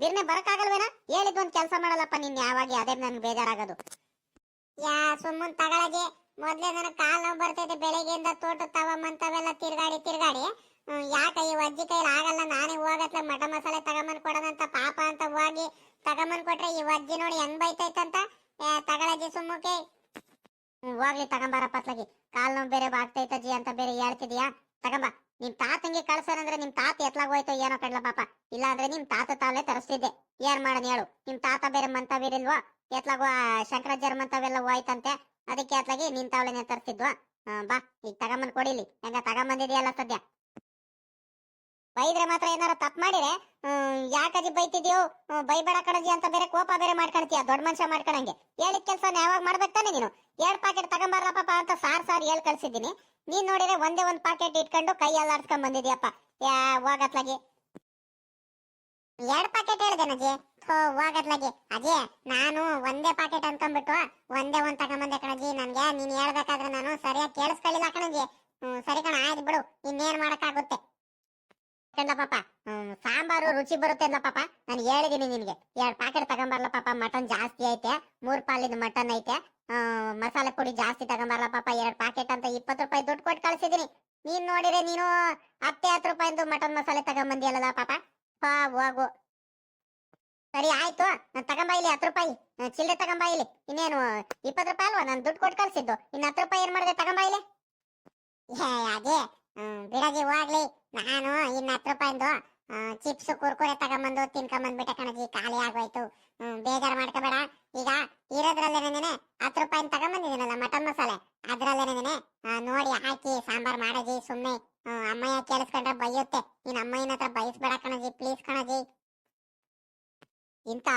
ಬಿರ್ನೆ ಬರಕ್ಕಾಗಲ್ವೇನ? ಹೇಳಿದ್ ಒಂದ್ ಕೆಲ್ಸ ಮಾಡಲ್ಲಪ್ಪ ನೀನ್ ಯಾವಾಗ ಅದೇ ನನ್ಗೆ ಬೇಜಾರಾಗೋದು. ಯಾ ಸುಮ್ಮನ್ ತಗಳಗೆ. ಮೊದ್ಲೇ ನನಗ್ ಕಾಲು ನೋವು ಬರ್ತೈತೆ, ಬೆಳಗ್ಗೆಯಿಂದ ತೋಟ ತಗೊಂಬಂತವೆಲ್ಲ ತಿರ್ಗಾಡಿ ತಿರ್ಗಾಡಿ. ಯಾಕ ಈ ಅಜ್ಜಿ ಕೈಲಿ ಆಗಲ್ಲ, ನಾನೇ ಹೋಗತ್ಲ ಮಠ ಮಸಾಲೆ ತಗೊಂಬಂದ್ ಕೊಡೋದಂತ ಪಾಪ ಅಂತ ಹೋಗಿ ತಗೊಂಬಂದ್ ಕೊಟ್ರೆ ಈ ಅಜ್ಜಿ ನೋಡಿ ಹೆಂಗ್ ಬೈತೈತಂತ. ತಗಳಜ್ಜಿ ಸುಮ್ಮಕ್ಕೆ ಹೋಗ್ಲಿ ತಗೊಂಬಾರ ಪತ್ಲಗಿ. ಕಾಲ್ ನೋವು ಬೇರೆ ಆಗ್ತೈತಜ್ಜಿ ಅಂತ ಬೇರೆ ಹೇಳ್ತಿದ್ಯಾ? ತಗೊಂಬ, ನಿಮ್ ತಾತಂಗೆ ಕಳ್ಸಾರಂದ್ರೆ ನಿಮ್ ತಾತ ಎತ್ಲಾಗ ಹೋಯ್ತು ಏನೋ ಕಡ್ಲ ಪಾಪ. ಇಲ್ಲ ಅಂದ್ರೆ ನಿಮ್ ತಾತ ತಾವೇ ತರಿಸ್ತಿದ್ದೆ. ಏನ್ ಮಾಡನ್ ಹೇಳು? ನಿಮ್ ತಾತ ಬೇರೆ ಮಂತವಿರಿಲ್ವಾ? ಎತ್ಲಾಗೋ ಶಂಕರಾಚಾರ್ಯ ಮಂತವೆಲ್ಲ ಹೋಯ್ತಂತೆ. ಅದಕ್ಕೆ ಅತ್ಲಾಗಿ ನಿನ್ ತಾವಳೆನೆ ತರ್ಸಿದ್ವ? ಬಾ, ಈಗ ತಗೊಂಬಂದ್ ಕೊಡಿಲಿ. ಹೆಂಗ ತಗೊಂಬಂದಿದೆಯಲ್ಲ ಸದ್ಯ? ಬೈದ್ರೆ ಮಾತ್ರ ಏನಾರ ತಪ್ಪು ಮಾಡಿದ್ರೆ ಯಾಕಜಿ ಬೈತಿದ್ಯೋ? ಬೈಬೇಡ ಕಣಜಿ ಅಂತ ಬೇರೆ ಕೋಪ ಬೇರೆ ಮಾಡ್ಕೊಳ್ತೀಯ ದೊಡ್ಡ ಮನುಷ್ಯ ಮಾಡ್ಕೊಳಂಗೆ ಹೇಳಿದ ಕೆಲಸ ಯಾವಾಗ ಮಾಡ್ಬೇಕು ತಾನೆ ನೀನು? ಎರಡ್ ಪಾಕೆಟ್ ತಗೊಂಬರ್ಲ ಪಾಪ ಅಂತ ಸಾರ್ ಸಾರ್ ಹೇಳಿ ಕಳ್ಸಿದ್ದೀನಿ. ನೀನ್ ನೋಡಿದ್ರೆ ಒಂದೇ ಒಂದ್ ಪಾಕೆಟ್ ಇಟ್ಕೊಂಡು ಕೈ ಅಲ್ಲಾಡ್ಸ್ಕೊಂಡ್ ಬಂದಿದ್ಯಪ್ಪ. ಹೋಗತ್ಲಾಗಿ ಎರಡ್ ಪಾಕೆಟ್ ಹೇಳ್ದೇನಜ್ಜಿ ಥೋ ಹೋಗತ್ಲಾಗಿ ಅಜಿ, ನಾನು ಒಂದೇ ಪಾಕೆಟ್ ಅನ್ಕೊಂಡ್ಬಿಟ್ಟು ಒಂದೇ ಒಂದ್ ತಗೊಂಬಂದೆ ಕಣಜಿ ನನ್ಗೆ. ನೀನ್ ಹೇಳ್ಬೇಕಾದ್ರೆ ನಾನು ಸರಿಯಾಗಿ ಕೇಳಿಸ್ಕೊಳ್ಳಿಲ್ಲ ಕಣಜಿ. ಸರಿ ಕಣ, ಆಯ್ತು ಬಿಡು. ಇನ್ನೇನ್ ಮಾಡಕ್ಕಾಗುತ್ತೆ? ಪಾಪ. ಸಾಂಬಾರು ರುಚಿ ಬರುತ್ತೆ ಅಲ್ಲ ಪಾಪ. ನಾನು ಹೇಳಿದೀನಿ ನಿನ್ಗೆ. ಎರಡ್ ಪ್ಯಾಕೆಟ್ ತಗೊಂಬರ್ಲ ಪಾಪ. ಮಟನ್ ಜಾಸ್ತಿ ಐತೆ. ಮೂರ್ ಪಾಲಿನ ಮಟನ್ ಐತೆ. ಮಸಾಲೆ ಪುಡಿ ಜಾಸ್ತಿ ತಗೊಂಬರ್ಲ ಪಾಪ. ಎರಡ್ ಪ್ಯಾಕೆಟ್ ಅಂತ ಇಪ್ಪತ್ತು ರೂಪಾಯಿ ದುಡ್ಡು ಕೊಟ್ಟು ಕಳ್ಸಿದೀನಿ. ನೀನ್ ನೋಡಿದ್ರೆ ನೀನು ಹತ್ತೆ, ಹತ್ತು ರೂಪಾಯಿಂದು ಮಟನ್ ಮಸಾಲೆ ತಗೊಂಬಂದಿಯಲ್ಲ ಪಾಪ. ಪಾ, ಹೋಗು. ಸರಿ, ಆಯ್ತು. ತಗೊಂಬ ಇಲ್ಲಿ ಹತ್ತು ರೂಪಾಯಿ. ಚಿಲ್ಲರೆ ತಗೊಂಬ ಇಲ್ಲಿ. ಇನ್ನೇನು, ಇಪ್ಪತ್ತು ರೂಪಾಯಿ ಅಲ್ವಾ? ನಾನು ದುಡ್ಡು ಕೊಟ್ಟು ಕಳ್ಸಿದ್ದು. ಇನ್ನು ಹತ್ತು ರೂಪಾಯಿ ಏನ್ ಮಾಡಿದೆ ತಗೊಂಬ ಇಲ್ಲಿ? ಅದೇ ಬಿಡಗಿ ಹೋಗ್ಲಿ. ನಾನು ಇನ್ನ ಹತ್ತು ರೂಪಾಯಿಂದು ಚಿಪ್ಸ್, ಕುರ್ಕುರೆ ತಗೊಂಬಂದು, ತಿನ್ಕೊಂಬಂದ್ಬಿಟ್ಟೆ ಕಣಜಿ ಖಾಲಿ ಆಗೋಯ್ತು. ಬೇಜಾರ್ ಮಾಡ್ಕೋಬೇಡ ಈಗ ಇರೋದ್ರಲ್ಲೇನೆ ಹತ್ತು ರೂಪಾಯಿ ತಗೊಂಬಂದಿದ್ದೀನಲ್ಲ ಮಟನ್ ಮಸಾಲೆ ಅದ್ರಲ್ಲೇನೆ ನೋಡಿ ಹಾಕಿ ಸಾಂಬಾರ್ ಮಾಡಜಿ ಸುಮ್ನೆ ಹ್ಮ್, ಅಮ್ಮಯ್ಯ ಕೇಳಿಸ್ಕೊಂಡ್ರೆ ಬೈಯುತ್ತೆ ನೀನ್ ಅಮ್ಮಯ್ಯನ ಹತ್ರ ಬಯಸ್ಬೇಡ ಕಣಜಿ ಪ್ಲೀಸ್ ಕಣಜಿ ಇಂಥ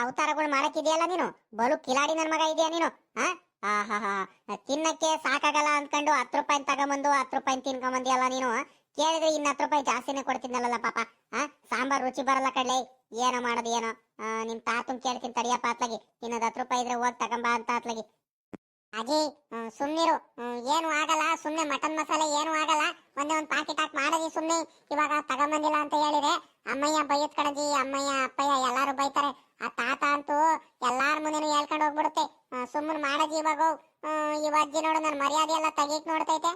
ಮಾಡಕ್ಕಿದೆಯಲ್ಲ ನೀನು? ಬಲು ಕಿಲಾಡಿ ನನ್ನ ಮಗ ಇದೆಯಾ ನೀನು? ಹಾ ಆಹಾ ತಿನ್ನಕ್ಕೆ ಸಾಕಾಗಲ್ಲ ಅನ್ಕೊಂಡು ಹತ್ ರೂಪಾಯಿ ತಗೊಂಬಂದು ಹತ್ ರೂಪಾಯಿ ತಿನ್ಕೊಂಬಂದಿಯಲ್ಲ ನೀನು ಕೇಳಿದ್ರೆ ಇನ್ನ ಹತ್ ರೂಪಾಯಿ ಜಾಸ್ತಿನೇ ಕೊಡ್ತೀನಲ್ಲ ಪಾಪ ಹಾ ಸಾಂಬಾರ್ ರುಚಿ ಬರಲ್ಲ ಕಡ್ಲೆ. ಏನೋ ಮಾಡೋದು ಏನೋ. ಆ, ನಿಮ್ ತಾತನ್ ಕೇಳ್ತೀನಿ ತಡಿಯಪ್ಪ ಅತ್ಲಾಗಿ. ಇನ್ನೊಂದು ಹತ್ತು ರೂಪಾಯಿ ಇದ್ರೆ ಹೋಗಿ ತಗೊಂಬ ಅಂತ ಅತ್ಲಾಗಿ. ಅಜಿ ಸುಮ್ನಿರು. ಏನು ಆಗಲ್ಲ, ಸುಮ್ನೆ ಮಟನ್ ಮಸಾಲೆ ಏನು ಆಗಲ್ಲ. ಒಂದೇ ಒಂದು ಪ್ಯಾಕೆಟ್ ಹಾಕಿ ಮಾಡದಿ ಸುಮ್ನೆ. ಇವಾಗ ತಗೊಂಬಂದಿಲ್ಲ ಅಂತ ಹೇಳಿದೆ. ಅಮ್ಮಯ್ಯ ಬೈಯತ್ ಕಣಜಿ, ಅಮ್ಮಯ್ಯ, ಅಪ್ಪಯ್ಯ ಎಲ್ಲಾರು ಬೈತಾರೆ. ಆ ತಾತ ಅಂತೂ ಎಲ್ಲಾರ ಮುಂದೆನೂ ಹೇಳ್ಕೊಂಡು ಹೋಗ್ಬಿಡುತ್ತೆ. ಸುಮ್ಮನೆ ಮಾಡಜಿ ಇವಾಗ ಇವ ಅಜ್ಜಿ ನೋಡು ನನ್ನ ಮರ್ಯಾದೆ ಎಲ್ಲ ತೆಗೀಕ್ ನೋಡ್ತೈತೆ.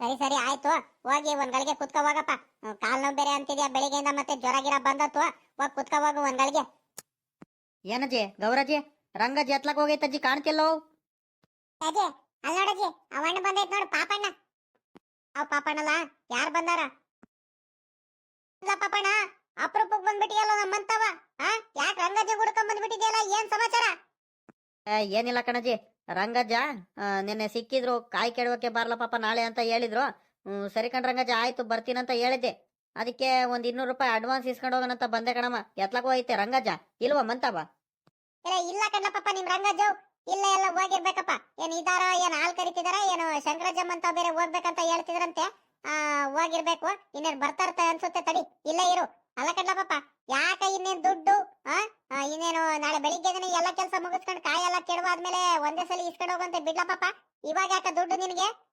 ಸರಿ ಸರಿ, ಆಯ್ತು. ಹೋಗಿ ಒಂದ್ ಗಳಿಗೆ ಕುತ್ಕೋ ಹೋಗಪ್ಪ. ಕಾಲ್ ನೋವು ಬೇರೆ ಅಂತಿದ್ಯಾ ಬೆಳಿಗ್ಗೆಯಿಂದ ಮತ್ತೆ ಜ್ವರ ಗಿರ ಬಂದತ್ತು. ಹೋಗಿ ಕುತ್ಕೋ ಹೋಗು ಒಂದ್ ಗಳಿಗೆ. ಏನಜ್ಜಿ ಗೌರಜ್ಜಿ, ರಂಗಜ್ಜಿ ಎತ್ಲಕ್ ಹೋಗೈತಜ್ಜಿ, ಕಾಣ್ತಿಲ್ಲೋ? ಅಜ್ಜಿ ಅಲ್ಲಿ ನೋಡಜ್ಜಿ ಅವಣ್ಣ ಬಂದೈತ್ ನೋಡು ಪಾಪಣ್ಣ. ಅವ್ ಪಾಪಣ್ಣಲ್ಲ ಯಾರು ಬಂದಾರ? ಇಲ್ಲ ಪಾಪಣ್ಣ ಅಪರೂಪಕ್ ಬಂದ್ಬಿಟ್ಟಿಯಲ್ಲ ನಮ್ಮಂತವ ಆ? ಯಾಕೆ ರಂಗಜ್ಜಿ ಹುಡ್ಕೊಂಡ್ ಬಂದ್ಬಿಟ್ಟಿದ್ಯಲ್ಲ ಏನ್ ಸಮಾಚಾರ? ಏನಿಲ್ಲ ಕಣಜ್ಜಿ ರಂಗಜ್ಜ ನಿನ್ನೆ ಸಿಕ್ಕಿದ್ರು ಕಾಯಿ ಕೆಡವಕ್ಕೆ ಬಾರ್ಲ ಪಾಪ ನಾಳೆ ಅಂತ ಹೇಳಿದ್ರು. ಹ್ಮ್, ಸರಿ ಕಣ್ ರಂಗಜ್ಜ ಆಯ್ತು ಬರ್ತೀನಂತ ಹೇಳಿದ್ದೆ. ಅದಕ್ಕೆ ಒಂದ್ ಇನ್ನೂರು ರೂಪಾಯಿ ಅಡ್ವಾನ್ಸ್ ಇಸ್ಕೊಂಡು ಹೋಗೋಣಂತ ಬಂದೆ ಕಣಮ್ಮ. ಎತ್ಲಕ್ ಐತೆ ರಂಗಜ್ಜ ಇಲ್ವಾ ಮಂತವ? ಇಲ್ಲ ಇಲ್ಲ ಕಣ್ಣ ಪಾಪ ನಿಮ್ ರಂಗಜ್ಜು. ಇಲ್ಲ ಎಲ್ಲ ಹೋಗಿರ್ಬೇಕಪ್ಪ. ಏನ್ ಇದಾರ, ಏನ್ ಹಾಲ್ ಕರಿತಿದಾರ, ಏನು ಶಂಕರ ಅಂತ ಬೇರೆ ಹೋಗ್ಬೇಕಂತ ಹೇಳ್ತಿದ್ರಂತೆ. ಆ, ಹೋಗಿರ್ಬೇಕು. ಇನ್ನೇನ್ ಬರ್ತಾರತ ಅನ್ಸುತ್ತೆ ತಡಿ. ಇಲ್ಲೇ ಇರು. ಅಲ್ಲ ಕಡ್ಲ ಪಾಪ ಯಾಕ ಇನ್ನೇನ್ ದುಡ್ಡು, ಆ? ಇನ್ನೇನು ನಾಳೆ ಬೆಳಿಗ್ಗೆ ಎಲ್ಲ ಕೆಲಸ ಮುಗಿಸ್ಕೊಂಡು ಕಾಯಿ ಎಲ್ಲ ಕೆಡವಾದ್ಮೇಲೆ ಒಂದೇ ಸಲ ಇಸ್ಕೊಂಡು ಹೋಗಂತೆ ಬಿಡ್ಲ ಪಾಪ ಇವಾಗ ಯಾಕ ದುಡ್ಡು ನಿನಗೆ?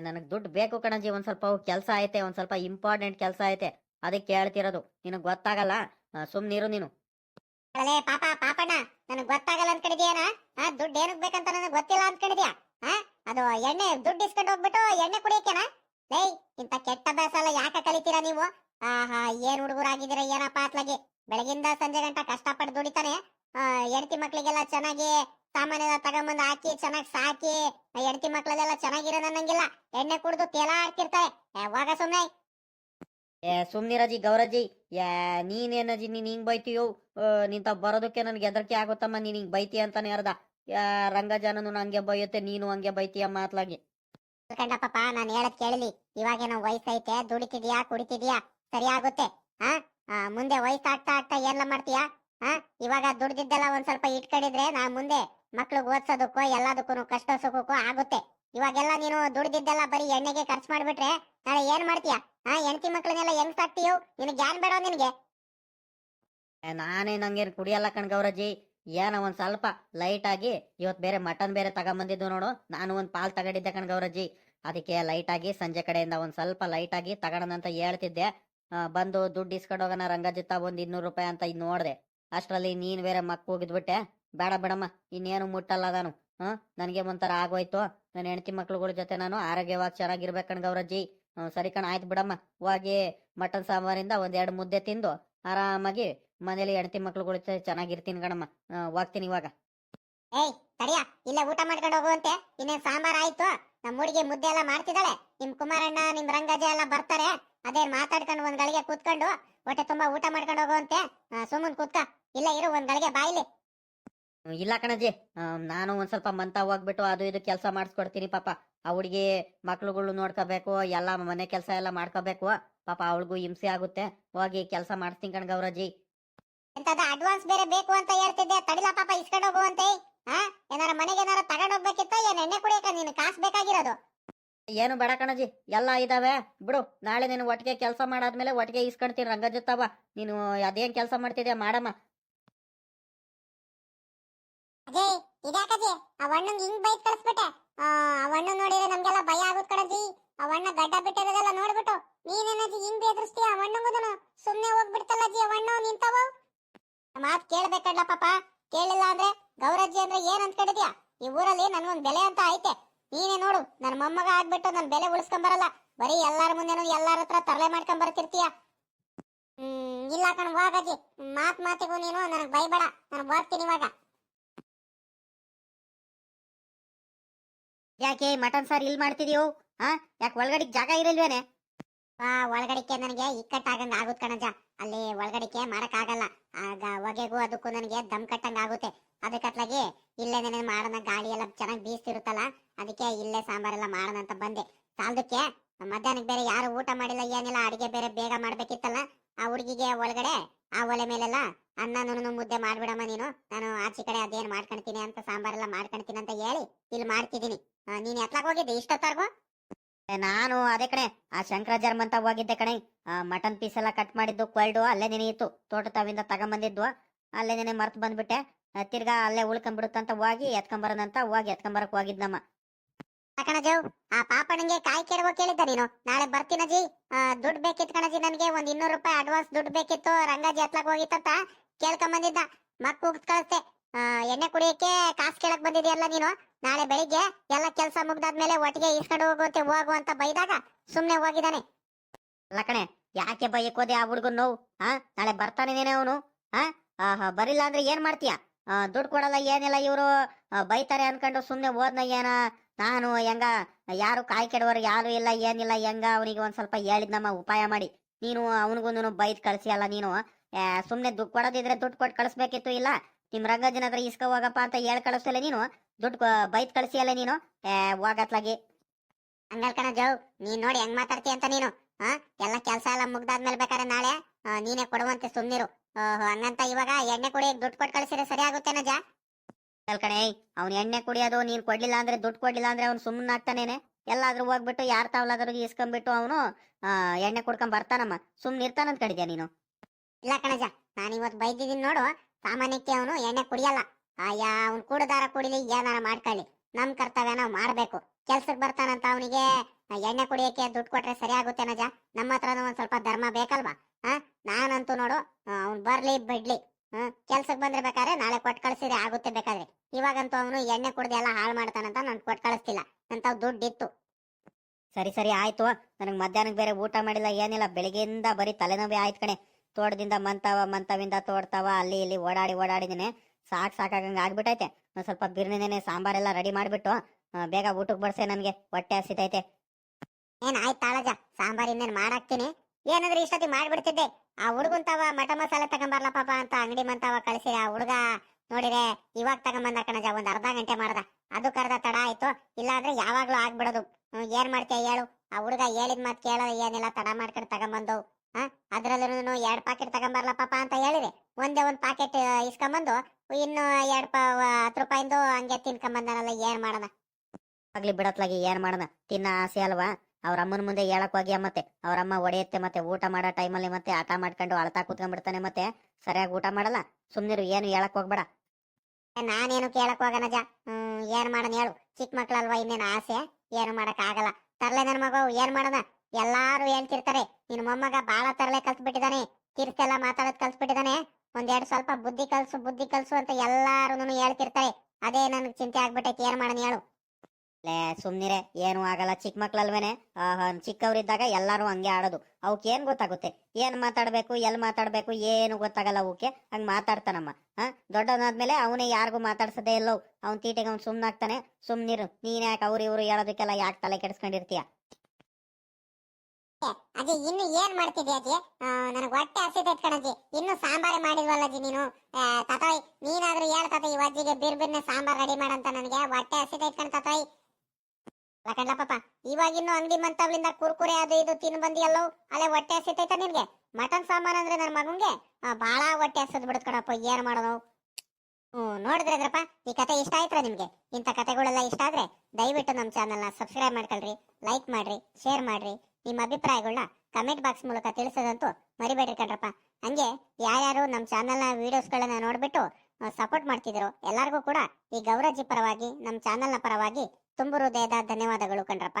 ನನಗ್ ದುಡ್ಡು ಬೇಕು ಕಣಜಿ ಒಂದ್ ಸ್ವಲ್ಪ ಕೆಲಸ ಐತೆ, ಒಂದ್ ಸ್ವಲ್ಪ ಇಂಪಾರ್ಟೆಂಟ್ ಕೆಲಸ ಐತೆ. ಅದಕ್ಕೆ ಹೇಳ್ತಿರೋದು. ನಿನಗ್ ಗೊತ್ತಾಗಲ್ಲ? ಸುಮ್ನಿರು ನೀನು. ಅಳಲೆ ಪಾಪ, ಪಾಪಣ್ಣ, ನನಗೆ ಗೊತ್ತಾಗಲ್ಲ ಅನ್ಕೊಂಡಿದ್ಯಾನ ಆ, ದುಡ್ಡು ಏನಕ್ ಬೇಕಂತ ನನಗೆ ಗೊತ್ತಿಲ್ಲ ಅನ್ಕೊಂಡಿದ್ಯಾ ಆ, ಅದು ಎಣ್ಣೆ ದುಡ್ಡು ಇಸ್ಕೊಂಡು ಹೋಗ್ಬಿಟ್ಟು ಎಣ್ಣೆ ಕುಡಿಯಕ್ಕೇನ? ಲೇ ಇಂತ ಕೆಟ್ಟ ಅಭ್ಯಾಸ ಎಲ್ಲ ಯಾಕೆ ಕಲಿತೀರಾ ನೀವು? ಆಹಾ, ಏನ್ ಹುಡುಗರಾಗಿದ್ದೀರ, ಏನಪ್ಪ ಅತ್ಲಾಗಿ? ಬೆಳಗಿಂದ ಸಂಜೆ ಗಂಟ ಕಷ್ಟಪಟ್ಟು ದುಡಿತಾನೆ ಹೆಂಡತಿ ಮಕ್ಳಿಗೆಲ್ಲ ಚೆನ್ನಾಗಿ ಸಾಮಾನ್ಯ ತಗೊಂಬಂದು ಹಾಕಿ, ಚೆನ್ನಾಗಿ ಸಾಕಿ ಹೆಂಡತಿ ಮಕ್ಳಲ್ಲೆಲ್ಲ ಚೆನ್ನಾಗಿರೋಣ ಅನ್ನಂಗಿಲ್ಲ ಎಣ್ಣೆ ಕುಡಿದು ತೇಲಾಡ್ತಿರ್ತಾರೆ. ಯಾವಾಗ ಸುಮ್ನೆ. ಏ, ಸುಮ್ನಿರಜಿ, ಗೌರಜ್ಜಿ ಯಾ ನೀನೇನಜಿ ನೀನ್ ಹಿಂಗ್ ಬೈತೀಯೋ ನಿಂತ ಬರೋದಕ್ಕೆ ನನ್ಗೆ ಹೆದರಿಕೆ ಆಗುತ್ತಮ್ಮ ನೀನ್ ಹಿಂಗ್ ಬೈತಿ ಅಂತಾನೆ ಅರ್ಧ. ರಂಗಜಾನನು ಹಂಗೆ ಬೈಯುತ್ತೆ ನೀನು ಹಂಗೆ ಬೈತೀಯ ಮಾತ್ಲಾಗಿ. ಕಂಡಪ್ಪ ನಾನು ಹೇಳದ್ ಕೇಳಲಿ. ಇವಾಗೇನೋ ವಯಸ್ಸೈತೆ ದುಡಿತಿದ್ಯಾ ಕುಡಿತಿದ್ಯಾ ಸರಿ ಆಗುತ್ತೆ ಆ, ಮುಂದೆ ವಯಸ್ಸಾಗ್ತಾ ಆಗ್ತಾ ಎಲ್ಲ ಮಾಡ್ತೀಯಾ ಹಾ ಇವಾಗ ದುಡ್ದಿದ್ದೆಲ್ಲ ಒಂದ್ ಸ್ವಲ್ಪ ಇಟ್ಕೊಂಡಿದ್ರೆ ನಾ ಮುಂದೆ ಮಕ್ಳಿಗೆ ಓದ್ಸೋದಕ್ಕೂ ಎಲ್ಲದಕ್ಕೂ ಕಷ್ಟ ಸುಖಕ್ಕೂ ಆಗುತ್ತೆ. ಇವಾಗೆಲ್ಲ ನೀನು ದುಡ್ದಿದ್ದೆಲ್ಲ ಬರೀ ಎಣ್ಣೆಗೆ ಖರ್ಚು ಮಾಡ್ಬಿಟ್ರೆ ನಾಳೆ ಏನ್ ಮಾಡ್ತೀಯಾ? ಆ, ಹೆಂಡತಿ ಮಕ್ಕಳನ್ನೆಲ್ಲ ಹೆಂಗ್ ಸಾಕ್ತೀಯೋ? ನಿನಗೆ ಜ್ಞಾನ ಬೇಡ ನಿನಗೆ? ನಾನೇ ನಂಗೇನ್ ಕುಡಿಯಲ್ಲ ಕಣ್ ಗೌರಜಿ ಏನೋ ಒಂದ್ ಸ್ವಲ್ಪ ಲೈಟ್ ಆಗಿ ಇವತ್ ಬೇರೆ ಮಟನ್ ಬೇರೆ ತಗೊಂಬಂದಿದ್ದು ನೋಡು. ನಾನು ಒಂದ್ ಪಾಲ್ ತಗೊಂಡಿದ್ದೆ ಕಣ್ ಗೌರಜಿ ಅದಕ್ಕೆ ಲೈಟ್ ಆಗಿ ಸಂಜೆ ಕಡೆಯಿಂದ ಒಂದ್ ಸ್ವಲ್ಪ ಲೈಟ್ ಆಗಿ ಅಂತ ಹೇಳ್ತಿದ್ದೆ. ಬಂದು ದುಡ್ಡು ಇಸ್ಕೊಂಡು ಹೋಗೋಣ ರಂಗಜಿತ್ತ ಒಂದ್ ಇನ್ನೂರು ರೂಪಾಯಿ ಅಂತ ಇದ್ ನೋಡ್ದೆ. ಅಷ್ಟರಲ್ಲಿ ನೀನ್ ಬೇರೆ ಮಕ್ ಹೋಗಿದ್ಬಿಟ್ಟೆ. ಬೇಡ ಬೇಡಮ್ಮ, ಇನ್ನೇನು ಮುಟ್ಟಲ್ಲ ನಾನು ಹಾ, ನನಗೆ ಒಂಥರ ಆಗೋಯ್ತು. ನನ್ನ ಹೆಂಡತಿ ಮಕ್ಳುಗಳ ಜೊತೆ ನಾನು ಆರೋಗ್ಯವಾಗಿ ಚೆನ್ನಾಗಿರ್ಬೇಕು ಕಣ್ ಗೌರಜ್ಜಿ ಸರಿ ಕಣ, ಆಯ್ತು ಬಿಡಮ್ಮ. ಹೋಗಿ ಮಟನ್ ಸಾಂಬಾರಿಂದ ಒಂದೆರಡು ಮುದ್ದೆ ತಿಂದು ಆರಾಮಾಗಿ ಮನೇಲಿ ಹೆಂಡತಿ ಮಕ್ಳುಗಳ ಜೊತೆ ಚೆನ್ನಾಗಿರ್ತೀನಿ ಕಣಮ್ಮ. ಹೋಗ್ತೀನಿ ಇವಾಗ. ಏಯ್, ತಡಿಯ. ಇಲ್ಲ ಊಟ ಮಾಡ್ಕೊಂಡು ಹೋಗುವಂತೆ ಇನ್ನೇನ್ ಸಾಂಬಾರ್ ಆಯ್ತು? ನಮ್ಮ ಹುಡುಗಿ ಮುದ್ದೆ ಎಲ್ಲ ಮಾಡ್ತಿದ್ದಾಳೆ. ನಿಮ್ ಕುಮಾರಣ್ಣ, ನಿಮ್ ರಂಗಜ ಎಲ್ಲ ಬರ್ತಾರೆ. ಅದೇ ಮಾತಾಡ್ಕೊಂಡು ಒಂದ್ ಗಳಿಗೆ ಕೂತ್ಕೊಂಡು, ಹೊಟ್ಟೆ ತುಂಬಾ ಊಟ ಮಾಡ್ಕೊಂಡು ಹೋಗುವಂತೆ ಸುಮ್ಮನ್ ಕೂತ್ಕ. ಇಲ್ಲ ಇರು, ಒಂದ್ ಗಳಿಗೆ ಬಾಯಿಲಿ. ಇಲ್ಲ ಕಣಜ್ಜಿ. ನಾನು ಒಂದ್ ಸ್ವಲ್ಪ ಮಂತ ಹೋಗ್ಬಿಟ್ಟು ಅದು ಇದು ಕೆಲಸ ಮಾಡಿಸ್ಕೊಡ್ತೀನಿ ಪಾಪ. ಆ ಹುಡುಗಿ ಮಕ್ಳುಗಳು ನೋಡ್ಕೋಬೇಕು ಎಲ್ಲ ಮನೆ ಕೆಲಸ ಎಲ್ಲ ಮಾಡ್ಕೋಬೇಕು. ಪಾಪ ಅವಳಿಗೂ ಹಿಂಸೆ ಆಗುತ್ತೆ. ಹೋಗಿ ಕೆಲಸ ಮಾಡಿಸ್ತೀನಿ ಕಣ್ ಗೌರಜ್ಜಿ. ಎಂತದ ಅಡ್ವಾನ್ಸ್ ಬೇರೆ ಬೇಕು ಅಂತ ಹೇಳ್ತಿದ್ದೆ. ತಡಿಲ ಪಾಪ ಇಸ್ಕೊಂಡು ಹೋಗುವಂತೆ ಹಾ ಏನಾರ ಮನೆಗೆ ಏನಾರ ತಗೊಂಡ್ ಹೋಗ್ಬೇಕಿತ್ತ ಏನ್ ಎಣ್ಣೆ ಕುಡಿಯಕ ನೀನ್ ಕಾಸು ಬೇಕಾಗಿರೋದು? ಏನು ಬೇಡ ಕಣಜಿ ಎಲ್ಲ ಇದಾವೆ. ಬಿಡು ನಾಳೆ ನೀನು ಒಟ್ಟಿಗೆ ಕೆಲಸ ಮಾಡಾದ್ಮೇಲೆ ಒಟ್ಟಿಗೆ ಇಸ್ಕೊಂತೀನಿ ರಂಗಜ್ಜತ್ತವ ನೀನು ಅದೇನ್ ಕೆಲಸ ಮಾಡ್ತಿದ್ಯಾ ಮಾಡಮ್ಮ. ಅಜಯ್ ಇದಾಕಜಿ ಆ ಅಣ್ಣಂಗ್ ಹಿಂಗ್ ಬೈಕ್ ಕಳಿಸ್ಬಿಟ್ಟೆ. ಆ ಅಣ್ಣ ನೋಡಿದ್ರೆ ನಮ್ಗೆಲ್ಲ ಭಯ ಆಗುತ್ ಕಣಜಿ ಆ ಅಣ್ಣ ಗಡ್ಡ ಬಿಟ್ಟಿರೋದೆಲ್ಲ ನೋಡ್ಬಿಟ್ಟು ನೀನೇನಜಿ ಹಿಂಗ್ ಬೇದ್ರಿಸ್ತೀಯ ಆ ಅಣ್ಣಂಗುದನು ಸುಮ್ನೆ ಹೋಗ್ಬಿಡ್ತಲ್ಲ ಜಿ ಅಣ್ಣ ನಿಂತವ? ಮಾತ್ ಕೇಳ್ಬೇಕಡ್ಲ ಪಾಪ. ಕೇಳಿಲ್ಲ ಅಂದ್ರೆ ಗೌರಜ್ಜಿ ಅಂದ್ರೆ ಏನ್ ಅನ್ಕೊಂಡಿದ್ಯಾ ಈ ಊರಲ್ಲಿ ನನ್ಗೊಂದ್ ಬೆಲೆ ಅಂತ ಐತೆ. ನೀನೇ ನೋಡು, ನನ್ ಮೊಮ್ಮಗ ಆಗ್ಬಿಟ್ಟು ನನ್ ಬೆಲೆ ಉಳಿಸ್ಕೊಂಬರಲ್ಲ. ಬರೀ ಎಲ್ಲಾರ ಮುಂದೆನೂ ಎಲ್ಲಾರ ಹತ್ರ ತರಲೆ ಮಾಡ್ಕೊಂಡ್ ಬರ್ತಿರ್ತೀಯ? ಹ್ಮ್, ಇಲ್ಲ ಕಣ್, ಹೋಗಜ್ಜಿ. ಮಾತ್ ಮಾತಿಗೂ ನೀನು ನನಗ್ ಬೈಬೇಡ ನಾನು ಹೋಗ್ತೀನಿ ಇವಾಗ. ಯಾಕೆ ಮಟನ್ ಸಾರ್ ಇಲ್ಲಿ ಮಾಡ್ತಿದೀಯೋ? ಹಾ? ಯಾಕೆ ಒಳಗಡೆ ಜಾಗ ಇರಲ್ವೇನೆ? ಆ ಒಳಗಡಿಕೆ ನನಗೆ ಇಕ್ಕಟ್ಟಾಗಂಗ ಆಗುತ್ತ ಕಣಜ ಅಲ್ಲಿ ಒಳಗಡಿಕೆ ಮಾಡಕ್ಕಾಗಲ್ಲ ಆಗ ಹೊಗೆಗೂ ಅದಕ್ಕೂ ನನಗೆ ದಮ್ ಕಟ್ಟಂಗ ಆಗುತ್ತೆ. ಅದಕ್ಕಟ್ಲಾಗಿ ಇಲ್ಲೇ ನೆನೆ ಮಾಡೋಣ ಗಾಳಿ ಎಲ್ಲ ಚೆನ್ನಾಗಿ ಬೀಸ್ತಿರುತ್ತಲ್ಲ, ಅದಕ್ಕೆ ಇಲ್ಲೇ ಸಾಂಬಾರ್ ಸಾಂಬಾರೆಲ್ಲ ಮಾಡೋಣ ಅಂತ ಬಂದೆ. ಸಾಲದಕ್ಕೆ ಮಧ್ಯಾಹ್ನಕ್ಕೆ ಬೇರೆ ಯಾರು ಊಟ ಮಾಡಿಲ್ಲ, ಏನಿಲ್ಲ, ಅಡಿಗೆ ಬೇರೆ ಬೇಗ ಮಾಡ್ಬೇಕಿತ್ತಲ್ಲ, ಆ ಹುಡುಗಿಗೆ ಒಳಗಡೆ ಆ ಒಲೆ ಮೇಲೆಲ್ಲ ಅನ್ನನೂ ಮುದ್ದೆ ಮಾಡ್ಬಿಡಮ್ಮ ನೀನು. ನಾನು ಆಚೆ ಕಡೆ ಅದೇನ್ ಮಾಡ್ಕೊಂತೀನಿ ಅಂತ, ಸಾಂಬಾರೆಲ್ಲ ಮಾಡ್ಕೊಂತೀನಿ ಅಂತ ಹೇಳಿ ಇಲ್ಲಿ ಮಾಡ್ತಿದ್ದೀನಿ. ನೀನ್ ಎತ್ಲಾಕ್ ಹೋಗಿದ್ದೆ? ಇಷ್ಟೊತ್ತರ್ಗು? ನಾನು ಅದೇ ಕಡೆ ಆ ಶಂಕರಾಚಾರ್ಯ ಅಂತ ಹೋಗಿದ್ದೆ ಕಣೆ. ಮಟನ್ ಪೀಸ್ ಎಲ್ಲ ಕಟ್ ಮಾಡಿದ್ದು ಕೊಯ್ಡು ಅಲ್ಲೇ ನೆನೆ ಇತ್ತು. ತೋಟ ತಾವಿಂದ ತಗೊಂಬಂದಿದ್ವು. ಅಲ್ಲೇ ನೆನೆ ಮರ್ತು ಬಂದ್ಬಿಟ್ಟೆ. ತಿರ್ಗಾ ಅಲ್ಲೇ ಉಳ್ಕೊಂಡ್ಬಿಡುತ್ತಂತ ಹೋಗಿ ಎತ್ಕೊಂಬರೋದಂತ ಹೋಗಿ ಎತ್ಕೊಂಬರಕ್ ಹೋಗಿದ್ನಮ್ಮ. ಕಣಜು ಆ ಪಾಪನಿಗೆ ಕಾಯಿ ಕೇಳುವ ಕೇಳಿದ್ದ ನೀನು. ನಾಳೆ ಬರ್ತೀನಜಿ ದುಡ್ಡು ಬೇಕಿತ್ತು ಕಣಜಿ ನನಗೆ. ಒಂದು ಇನ್ನೂರು ರೂಪಾಯಿ ಅಡ್ವಾನ್ಸ್ ದುಡ್ಡು ಬೇಕಿತ್ತು. ರಂಗಾಜಿ ಹತ್ಲಕ್ ಹೋಗಿತ್ತಂತ ಕೇಳ್ಕೊಂಬಂದಿದ್ದ. ಮಕ್ ಕೂಗ್ದ್ ಕಳಿಸ್ದೆ. ಆ, ಎಣ್ಣೆ ಕುಡಿಯಕ್ಕೆ ಕಾಸು ಕೇಳಕ್ ಬಂದಿದ್ಯಲ್ಲ ನೀನು? ನಾಳೆ ಬೆಳಿಗ್ಗೆ ಎಲ್ಲ ಕೆಲಸ ಮುಗ್ದಾದ್ಮೇಲೆ ಒಟ್ಟಿಗೆ ಇಸ್ಕೊಂಡು ಹೋಗುವಂತೆ ಹೋಗು ಅಂತ ಬೈದಾಗ ಸುಮ್ನೆ ಹೋಗಿದ್ದಾನೆ. ಲಕಣೆ ಯಾಕೆ ಬೈಕೋದೆ ಆ ಹುಡುಗನ್ ನೋವು? ನಾಳೆ ನೀನೆ ಅವನು? ಹಾ ಬರಿಲ್ಲ ಅಂದ್ರೆ ಏನ್ ಮಾಡ್ತೀಯ? ದುಡ್ಡು ಕೊಡಲ್ಲ ಏನಿಲ್ಲ ಇವರು. ಬೈತಾರೆ ಅನ್ಕೊಂಡು ಸುಮ್ನೆ ಹೋದ್ನ ಏನ? ನಾನು ಹೆಂಗ, ಯಾರು ಕಾಯಿ ಕೆಡವರು ಯಾರು ಇಲ್ಲ, ಏನಿಲ್ಲ, ಹೆಂಗ ಅವನಿಗೆ ಒಂದ್ ಸ್ವಲ್ಪ ಹೇಳಿದ್ನಮ್ಮ ಉಪಾಯ ಮಾಡಿ. ನೀನು ಅವನಿಗೂ ಬೈದ್ ಕಳ್ಸಿ ಅಲ್ಲ ನೀನು ಸುಮ್ನೆ ದುಡ್ಡು ಕೊಡೋದಿದ್ರೆ ದುಡ್ಡು ಕೊಟ್ಟು ಕಳಿಸ್ಬೇಕಿತ್ತು ಇಲ್ಲ. ನಿಮ್ ರಂಗಜ್ಜನ ಹತ್ರ ಇಸ್ಕೊ ಹೋಗಪ್ಪ ಅಂತ ಹೇಳಿ ಕಳಿಸ್ತಲ್ಲ ನೀನು. ದುಡ್ಡು ಬೈತ್ ಕಳಿಸಿ ಅಲ್ಲ ನೀನು. ಹೋಗತ್ಲಾಗಿ. ಹಂಗಲ್ ಕಣ ಜವ್ ನೀನ್ ನೋಡಿ ಹೆಂಗ್ ಮಾತಾಡ್ತಿ ಅಂತ ನೀನು. ಹಾ ಎಲ್ಲ ಕೆಲಸ ಎಲ್ಲ ಮುಗ್ದಾದ್ಮೇಲೆ ಬೇಕಾದ್ರೆ ನಾಳೆ ನೀನೇ ಕೊಡುವಂತೆ ಸುಮ್ನಿರು. ಹಂಗಂತ ಇವಾಗ ಎಣ್ಣೆ ಕುಡಿಯಕ್ ದುಡ್ಡು ಕೊಟ್ಟು ಕಳಿಸಿದ್ರೆ ಸರಿ ಆಗುತ್ತೆ ನಜ ಕಣೆ, ಅವ್ನ ಎಣ್ಣೆ ಕುಡಿಯೋದು ನೀನ್ ಕೊಡ್ಲಿಲ್ಲ ಅಂದ್ರೆ ದುಡ್ಡು ಕೊಡ್ಲಿಲ್ಲ ಅಂದ್ರೆ ಅವ್ನು ಸುಮ್ಮನೆ ಆಗ್ತಾನೇನೆ ಎಲ್ಲಾದ್ರೂ ಹೋಗ್ಬಿಟ್ಟು ಯಾರ ತಾವ್ಲಾದ್ರೂ ಇಸ್ಕೊಂಡ್ಬಿಟ್ಟು ಅವನು ಎಣ್ಣೆ ಕುಡ್ಕೊಂಡ್ ಬರ್ತಾನಮ್ಮ. ಸುಮ್ನೆ ಇರ್ತಾನಂತ ಕಡಿದ್ಯಾ ನೀನು? ಇಲ್ಲ ಕಣಜ, ನಾನು ಇವತ್ತು ಬೈದಿದ್ದೀನಿ ನೋಡು. ಸಾಮಾನ್ಯಕ್ಕೆ ಅವನು ಎಣ್ಣೆ ಕುಡಿಯಲ್ಲ. ಆಯಾ ಅವ್ನು ಕೂಡದಾರ ಕುಡಿಲಿ, ಏನಾರ ಮಾಡ್ಕೊಳ್ಳಿ. ನಮ್ ಕರ್ತವ್ಯ ನಾವು ಮಾಡ್ಬೇಕು. ಕೆಲ್ಸಕ್ಕೆ ಬರ್ತಾನಂತ ಅವನಿಗೆ ಎಣ್ಣೆ ಕುಡಿಯಕ್ಕೆ ದುಡ್ಡು ಕೊಟ್ರೆ ಸರಿ ಆಗುತ್ತೆ ನಜ ನಮ್ಮ ಹತ್ರನೂ ಒಂದ್ ಸ್ವಲ್ಪ ಧರ್ಮ ಬೇಕಲ್ವಾ? ಹಾ ನಾನಂತೂ ನೋಡು ಅವ್ನು ಬರ್ಲಿ ಬಿಡ್ಲಿ. ಹ್ಮ್? ಕೆಲ್ಸಕ್ಕೆ ಬಂದ್ರೆ ಬೇಕಾದ್ರೆ ನಾಳೆ ಕೊಟ್ಟು ಕಳ್ಸಿದ್ರೆ ಆಗುತ್ತೆ ಬೇಕಾದ್ರೆ. ಇವಾಗಂತೂ ಅವನು ಎಣ್ಣೆ ಕುಡ್ದು ಎಲ್ಲ ಹಾಳು ಮಾಡ್ತಾನಂತ ನಾನು ಕೊಟ್ಟು ಕಳಿಸ್ತಿಲ್ಲ. ಅಂತ ದುಡ್ಡಿತ್ತು. ಸರಿ ಸರಿ, ಆಯ್ತು. ನನಗೆ ಮಧ್ಯಾಹ್ನಕ್ಕೆ ಬೇರೆ ಊಟ ಮಾಡಿಲ್ಲ, ಏನಿಲ್ಲ. ಬೆಳಿಗ್ಗೆಯಿಂದ ಬರೀ ತಲೆನೋವೇ ಆಯ್ತು ಕಣೆ. ತೋಟದಿಂದ ಮಂತಾವ, ಮಂತವಿಂದ ತೋಡ್ತಾವ, ಅಲ್ಲಿ ಇಲ್ಲಿ ಓಡಾಡಿ ಓಡಾಡಿದ್ದೀನಿ ಸಾಕ್ ಸಾಕಾಗಂಗೆ ಆಗ್ಬಿಟ್ಟೈತೆ. ನಾನು ಸ್ವಲ್ಪ ಬಿರ್ನಿನೇನೆ ಸಾಂಬಾರೆಲ್ಲ ರೆಡಿ ಮಾಡಿಬಿಟ್ಟು ಬೇಗ ಊಟಕ್ಕೆ ಬಡ್ಸೆ ನನಗೆ. ಹೊಟ್ಟೆ ಹಸಿತೈತೆ. ಏನ್ ಆಯ್ತು ತಾಳಜ? ಸಾಂಬಾರ್ ಇನ್ನೇನ್ ಮಾಡಾಕ್ತೀನಿ? ಏನಾದ್ರೆ ಇಷ್ಟೊತ್ತಿ ಮಾಡ್ಬಿಡ್ತಿದ್ದೆ. ಆ ಹುಡುಗಂತವ ಮಟ ಮಸಾಲೆ ತಗೊಂಬರ್ಲ ಪಾಪ ಅಂತ ಅಂಗಡಿ ಮಂತಾವ ಕಳಿಸಿದ ಆ ಹುಡುಗ. ನೋಡಿದೆ ಇವಾಗ ತಗೊಂಬಂದ ಕಣಜ, ಒಂದ್ ಅರ್ಧ ಗಂಟೆ ಮಾಡ್ದ. ಅದು ಕರ್ದ ತಡ ಆಯ್ತು. ಇಲ್ಲಾಂದ್ರೆ ಯಾವಾಗ್ಲೂ ಆಗ್ಬಿಡೋದು. ಏನ್ ಮಾಡ್ತೀಯ ಹೇಳು. ಆ ಹುಡುಗ ಹೇಳಿದ್ ಮಾತು ಕೇಳೋದು ಏನಿಲ್ಲ, ತಡ ಮಾಡ್ಕೊಂಡು ತಗೊಂಬಂದು. ಹಾ ಅದ್ರಲ್ಲೂ ಎರಡ್ ಪಾಕೆಟ್ ತಗೊಂಬರ್ಲ ಪಾಪ ಅಂತ ಹೇಳಿದೆ. ಒಂದೇ ಒಂದ್ ಪಾಕೆಟ್ ಇಸ್ಕೊಂಬಂದು, ಇನ್ನು ಎರಡ್ ಹತ್ತು ರೂಪಾಯಿಂದು ಹಂಗೆ ತಿನ್ಕೊಂಬಂದನಲ್ಲ, ಏನ್ ಮಾಡೋಣ ಆಗ್ಲಿ ಬಿಡತ್ಲಾಗಿ, ಏನ್ ಮಾಡೋಣ ತಿನ್ನ ಆಸೆ ಅಲ್ವಾ? ಅವ್ರ ಅಮ್ಮನ ಮುಂದೆ ಹೇಳಕ್ ಹೋಗ್ಯಾ ಮತ್ತೆ. ಅವ್ರ ಅಮ್ಮ ಹೊಡೆಯುತ್ತೆ ಮತ್ತೆ, ಊಟ ಮಾಡೋ ಟೈಮಲ್ಲಿ ಮತ್ತೆ ಆಟ ಮಾಡ್ಕೊಂಡು ಅಳ್ತಾ ಕೂತ್ಕೊಂಡ್ಬಿಡ್ತಾನೆ ಮತ್ತೆ, ಸರಿಯಾಗಿ ಊಟ ಮಾಡಲ್ಲ. ಸುಮ್ನಿರು, ಏನು ಹೇಳಕ್ ಹೋಗ್ಬೇಡ. ನಾನೇನು ಕೇಳಕ್ ಹೋಗನಜ ಹ್ಮ್, ಏನ್ ಮಾಡೋಣ ಹೇಳು. ಚಿಕ್ಕ ಮಕ್ಳಲ್ವಾ ಇನ್ನೇನು ಆಸೆ? ಏನು ಮಾಡಕ್ ಆಗಲ್ಲ. ತರ್ಲೆ ನನ್ ಮಗ, ಏನ್ ಮಾಡೋಣ ಎಲ್ಲಾರು ಹೇಳ್ತಿರ್ತಾರೆ, ನಿನ್ ಮೊಮ್ಮಗ ಬಾಳ ತರಲೆ ಕಲ್ಸ್ಬಿಟ್ಟಿದಾನೆ ಕಿರ್ತೆಲ್ಲ ಮಾತಾಡೋದ್ ಕಲ್ಸ್ಬಿಟ್ಟಿದಾನೆ ಒಂದೆರಡು ಸ್ವಲ್ಪ ಬುದ್ಧಿ ಕಲ್ಸು ಬುದ್ಧಿ ಕಲ್ಸು ಅಂತ ಎಲ್ಲಾರು ಹೇಳ್ತಿರ್ತಾರೆ. ಅದೇ ನನ್ಗೆ ಚಿಂತೆ ಆಗ್ಬಿಟ್ಟೈತಿ, ಏನ್ ಮಾಡೋಣ ಹೇಳು. ಲೇ, ಸುಮ್ನಿರೆ, ಏನು ಆಗಲ್ಲ. ಚಿಕ್ಕ ಮಕ್ಳಲ್ವೇನೆ? ಚಿಕ್ಕವರಿದ್ದಾಗ ಎಲ್ಲಾರು ಹಂಗೆ ಆಡೋದು. ಅವಕ್ಕೆ ಏನ್ ಗೊತ್ತಾಗುತ್ತೆ? ಏನ್ ಮಾತಾಡ್ಬೇಕು, ಎಲ್ ಮಾತಾಡ್ಬೇಕು, ಏನು ಗೊತ್ತಾಗಲ್ಲ ಅವಕ್ಕೆ. ಹಂಗ್ ಮಾತಾಡ್ತಾನಮ್ಮ. ಹ, ದೊಡ್ಡವನಾದ್ಮೇಲೆ ಅವನೇ ಯಾರಿಗೂ ಮಾತಾಡ್ಸದೆ ಇಲ್ಲೋ ಅವ್ನ ತೀಟೆಗೆ ಅವ್ನ್ ಸುಮ್ಮನಾಗ್ತಾನೆ ಸುಮ್ನಿರು. ನೀನ್ ಯಾಕೆ ಅವ್ರು ಇವ್ರು ಹೇಳೋದಕ್ಕೆಲ್ಲ ಯಾಕೆ ತಲೆ ಕೆಡಿಸ್ಕೊಂಡಿರ್ತೀಯ? ಅಜ್ಜಿ, ಇನ್ನು ಏನ್ ಮಾಡ್ತಿದ್ಯಾ ಅಜ್ಜಿ? ನನಗೆ ಹೊಟ್ಟೆ ಹಸಿತ ಕಣಜ್ಜಿ. ಇನ್ನು ಸಾಂಬಾರ್ ಮಾಡಿದ್ವಲ್ಲ ಅಜ್ಜಿ ನೀನು? ತತಾಯ್, ನೀನಾದ್ರೂ ಹೇಳ್ ತಾತ ಈ ಅಜ್ಜಿಗೆ ಬಿರ್ ಬಿರ್ನೆ ಸಾಂಬಾರ್ ರೆಡಿ ಮಾಡಂತ ನನಗೆ. ಹೊಟ್ಟೆ ಹಸಿತ ಕಣ್ ತಾತಾಯ್. ಲಕಂಡ ಪಾಪ ಇವಾಗಿನ್ನು ಅಂಗಡಿ ಮಂತವ್ಲಿಂದ ಕುರ್ಕುರೆ ಅದು ಇದು ತಿನ್ ಬಂದಿಯಲ್ಲೋ, ಅಲ್ಲೇ ಹೊಟ್ಟೆ ಹಸಿತೈತ ನಿನ್ಗೆ? ಮಟನ್ ಸಾಮಾನ್ ಅಂದ್ರೆ ನನ್ನ ಮಗಂಗೆ? ಬಾಳ ಹೊಟ್ಟೆ ಹಸದ್ ಬಿಡುತ್ತ ಕಣಪ್ಪ, ಏನ್ ಮಾಡೋದು? ನೋಡಿದ್ರೆ ಇದ್ರಪ್ಪ ಈ ಕತೆ ಇಷ್ಟ ಆಯ್ತ್ರ ನಿಮ್ಗೆ? ಇಂಥ ಕತೆಗಳೆಲ್ಲ ಇಷ್ಟ ಆದ್ರೆ ದಯವಿಟ್ಟು ನಮ್ಮ ಚಾನಲ್ನ ಸಬ್ಸ್ಕ್ರೈಬ್ ಮಾಡ್ಕೊಳ್ರಿ, ಲೈಕ್ ಮಾಡ್ರಿ, ಶೇರ್ ಮಾಡ್ರಿ. ನಿಮ್ಮ ಅಭಿಪ್ರಾಯಗಳನ್ನ ಕಮೆಂಟ್ ಬಾಕ್ಸ್ ಮೂಲಕ ತಿಳಿಸೋದಂತೂ ಮರಿಬೇಡ್ರಿ ಕಣ್ರಪ್ಪ. ಹಂಗೆ ಯಾರ್ಯಾರು ನಮ್ಮ ವಿಡಿಯೋಸ್ ವಿಡಿಯೋಸ್ಗಳನ್ನ ನೋಡ್ಬಿಟ್ಟು ಸಪೋರ್ಟ್ ಮಾಡ್ತಿದ್ರು ಎಲ್ಲರಿಗೂ ಕೂಡ ಈ ಗೌರಜಿ ಪರವಾಗಿ, ನಮ್ಮ ಚಾನಲ್ನ ಪರವಾಗಿ ತುಂಬು ಹೃದಯದ ಧನ್ಯವಾದಗಳು ಕಣ್ರಪ್ಪ.